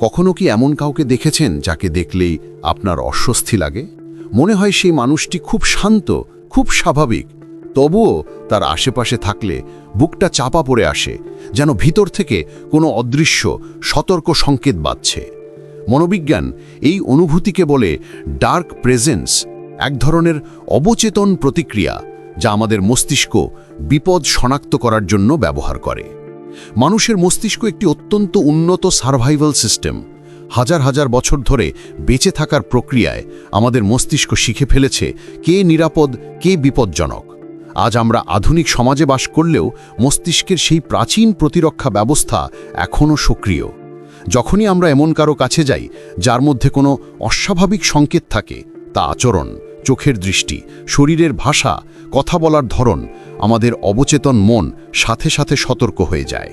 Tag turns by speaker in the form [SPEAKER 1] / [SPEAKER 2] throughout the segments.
[SPEAKER 1] কখনো কি এমন কাউকে দেখেছেন যাকে দেখলেই আপনার অস্বস্তি লাগে? মনে হয় সেই মানুষটি খুব শান্ত, খুব স্বাভাবিক। তবুও তার আশেপাশে থাকলে বুকটা চাপা পড়ে আসে, যেন ভিতর থেকে কোনো অদৃশ্য, সতর্ক সংকেত বাজছে। মনোবিজ্ঞান এই অনুভূতিকে বলে ডার্ক প্রেজেন্স, এক ধরনের অবচেতন প্রতিক্রিয়া যা আমাদের মস্তিষ্ক বিপদ শনাক্ত করার জন্য ব্যবহার করে। মানুষের মস্তিষ্ক একটি অত্যন্ত উন্নত সার্ভাইভাল সিস্টেম। হাজার হাজার বছর ধরে বেঁচে থাকার প্রক্রিয়ায় আমাদের মস্তিষ্ক শিখে ফেলেছে কে নিরাপদ, কে বিপজ্জনক। আজ আমরা আধুনিক সমাজে বাস করলেও মস্তিষ্কের সেই প্রাচীন প্রতিরক্ষা ব্যবস্থা এখনও সক্রিয়। যখনই আমরা এমন কারও কাছে যাই, যার মধ্যে কোনো অস্বাভাবিক সংকেত থাকে, তা আচরণ, চোখের দৃষ্টি, শরীরের ভাষা, কথা বলার ধরন আমাদের অবচেতন মন সাথে সাথে সতর্ক হয়ে যায়।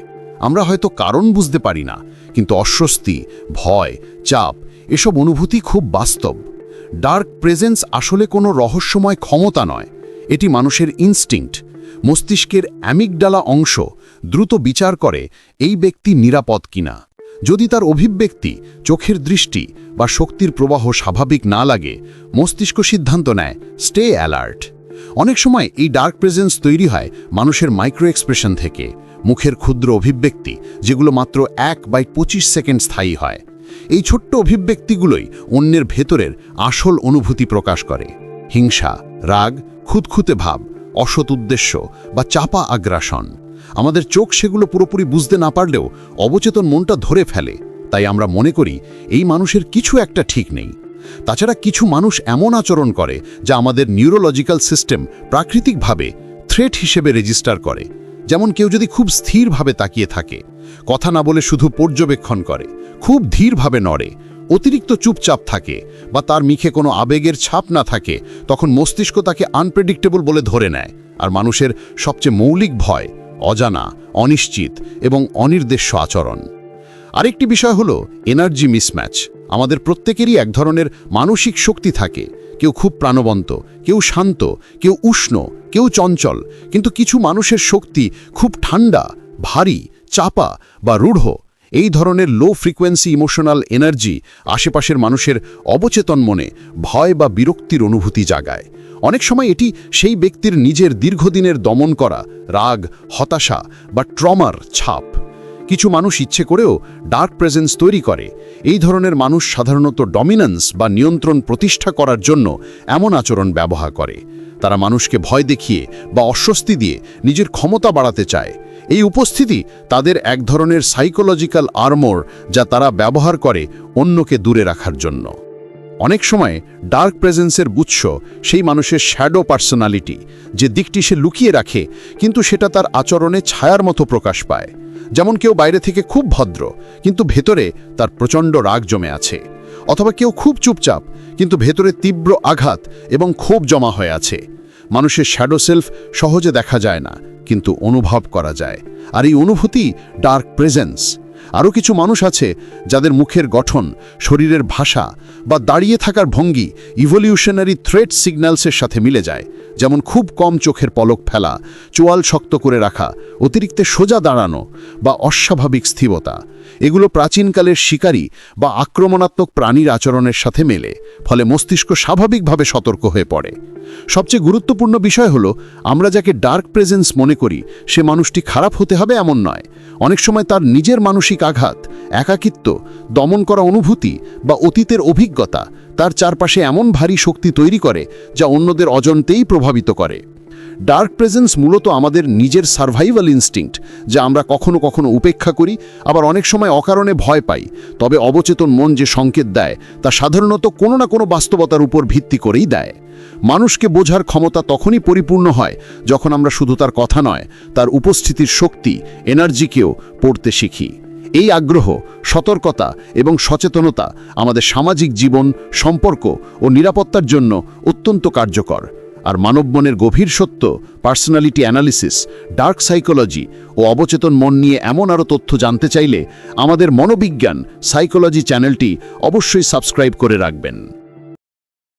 [SPEAKER 1] আমরা হয়তো কারণ বুঝতে পারি না, কিন্তু অস্বস্তি, ভয়, চাপ, এসব অনুভূতি খুব বাস্তব। ডার্ক প্রেজেন্স আসলে কোনো রহস্যময় ক্ষমতা নয়, এটি মানুষের ইনস্টিংক্ট, মস্তিষ্কের অ্যামিকডালা অংশ, দ্রুত বিচার করে এই ব্যক্তি নিরাপদ কিনা। যদি তার অভিব্যক্তি, চোখের দৃষ্টি বা শক্তির প্রবাহ স্বাভাবিক না লাগে, মস্তিষ্ক সিদ্ধান্ত নেয়, স্টে অ্যালার্ট। অনেক সময় এই ডার্ক প্রেজেন্স তৈরি হয় মানুষের মাইক্রো এক্সপ্রেশন থেকে, মুখের ক্ষুদ্র অভিব্যক্তি, যেগুলো মাত্র এক বাই পঁচিশ সেকেন্ড স্থায়ী হয়। এই ছোট্ট অভিব্যক্তিগুলোই অন্যের ভেতরের আসল অনুভূতি প্রকাশ করে। হিংসা, রাগ, খুঁতখুঁতে ভাব, অসৎ উদ্দেশ্য বা চাপা আগ্রাসন। আমাদের চোখ সেগুলো পুরোপুরি বুঝতে না পারলেও অবচেতন মনটা ধরে ফেলে। তাই আমরা মনে করি, এই মানুষের কিছু একটা ঠিক নেই। তাছাড়া কিছু মানুষ এমন আচরণ করে যা আমাদের নিউরোলজিক্যাল সিস্টেম প্রাকৃতিকভাবে থ্রেট হিসেবে রেজিস্টার করে। যেমন কেউ যদি খুব স্থিরভাবে তাকিয়ে থাকে, কথা না বলে শুধু পর্যবেক্ষণ করে, খুব ধীরভাবে নড়ে, অতিরিক্ত চুপচাপ থাকে বা তার মুখে কোনো আবেগের ছাপ না থাকে, তখন মস্তিষ্ক তাকে আনপ্রেডিক্টেবল বলে ধরে নেয় আর মানুষের সবচেয়ে মৌলিক ভয় অজানা, অনিশ্চিত এবং অনির্দেশ্য আচরণ। আরেকটি বিষয় হলো এনার্জি মিসম্যাচ আমাদের প্রত্যেকেরই এক ধরনের মানসিক শক্তি থাকে। কেউ খুব প্রাণবন্ত, কেউ শান্ত, কেউ উষ্ণ, কেউ চঞ্চল। কিন্তু কিছু মানুষের শক্তি খুব ঠান্ডা, ভারী, চাপা বা রূঢ়। এই ধরনের লো ফ্রিকোয়েন্সি ইমোশনাল এনার্জি আশেপাশের মানুষের অবচেতন মনে, ভয় বা বিরক্তির অনুভূতি জাগায়। অনেক সময় এটি সেই ব্যক্তির নিজের দীর্ঘদিনের দমন করা, রাগ, হতাশা বা ট্রমার ছাপ। কিছু মানুষ ইচ্ছে করেও ডার্ক প্রেজেন্স তৈরি করে। এই ধরনের মানুষ সাধারণত ডমিনেন্স বা নিয়ন্ত্রণ প্রতিষ্ঠা করার জন্য এমন আচরণ ব্যবহার করে। তারা মানুষকে ভয় দেখিয়ে বা অস্বস্তি দিয়ে নিজের ক্ষমতা বাড়াতে চায়। এই উপস্থিতি তাদের এক ধরনের সাইকোলজিক্যাল আর্মোর যা তারা ব্যবহার করে অন্যকে দূরে রাখার জন্য। অনেক সময় ডার্ক প্রেজেন্সের গুচ্ছ সেই মানুষের শ্যাডো পার্সোনালিটি যে দিকটি সে লুকিয়ে রাখে, কিন্তু সেটা তার আচরণে ছায়ার মতো প্রকাশ পায়। যেমন কেউ বাইরে থেকে খুব ভদ্র, কিন্তু ভেতরে তার প্রচণ্ড রাগ জমে আছে। অথবা কেউ খুব চুপচাপ, কিন্তু ভেতরে তীব্র আঘাত এবং ক্ষোভ জমা হয়ে আছে। মানুষের শ্যাডো সেলফ সহজে দেখা যায় না, কিন্তু অনুভব করা যায়। আর এই অনুভূতি ডার্ক প্রেজেন্স আরও কিছু মানুষ আছে যাদের মুখের গঠন, শরীরের ভাষা বা দাঁড়িয়ে থাকার ভঙ্গি ইভলিউশনারি থ্রেট সিগন্যালসের সাথে মিলে যায়। যেমন খুব কম চোখের পলক ফেলা, চোয়াল শক্ত করে রাখা, অতিরিক্ত সোজা দাঁড়ানো বা অস্বাভাবিক স্থিরতা। এগুলো প্রাচীনকালের শিকারী বা আক্রমণাত্মক প্রাণীর আচরণের সাথে মেলে, ফলে মস্তিষ্ক স্বাভাবিকভাবে সতর্ক হয়ে পড়ে। সবচেয়ে গুরুত্বপূর্ণ বিষয় হলো, আমরা যাকে ডার্ক প্রেজেন্স মনে করি, সে মানুষটি খারাপ হতে হবে এমন নয়। অনেক সময় তার নিজের মানসিক আঘাত, একাকিত্ব, দমন করা অনুভূতি বা অতীতের অভিজ্ঞতা তার চারপাশে এমন ভারী শক্তি তৈরি করে যা অন্যদের অজন্তেই প্রভাবিত করে। ডার্ক প্রেজেন্স মূলত আমাদের নিজের সার্ভাইভাল ইনস্টিংক্ট, যা আমরা কখনো কখনো উপেক্ষা করি, আবার অনেক সময় অকারণে ভয় পাই। তবে অবচেতন মন যে সংকেত দেয়, তা সাধারণত কোনো না কোনো বাস্তবতার উপর ভিত্তি করেই দেয়। মানুষকে বোঝার ক্ষমতা তখনই পরিপূর্ণ হয়, যখন আমরা শুধু তার কথা নয়, তার উপস্থিতির শক্তি এনার্জিকেও পড়তে শিখি। এই আগ্রহ, সতর্কতা এবং সচেতনতা আমাদের সামাজিক জীবন, সম্পর্ক ও নিরাপত্তার জন্য অত্যন্ত কার্যকর। আর মানবমনের গভীর সত্য, পার্সোনালিটি অ্যানালিসিস, ডার্ক সাইকোলজি ও অবচেতন মন নিয়ে এমন আরও তথ্য জানতে চাইলে আমাদের মনোবিজ্ঞান সাইকোলজি চ্যানেলটি অবশ্যই সাবস্ক্রাইব করে রাখবেন।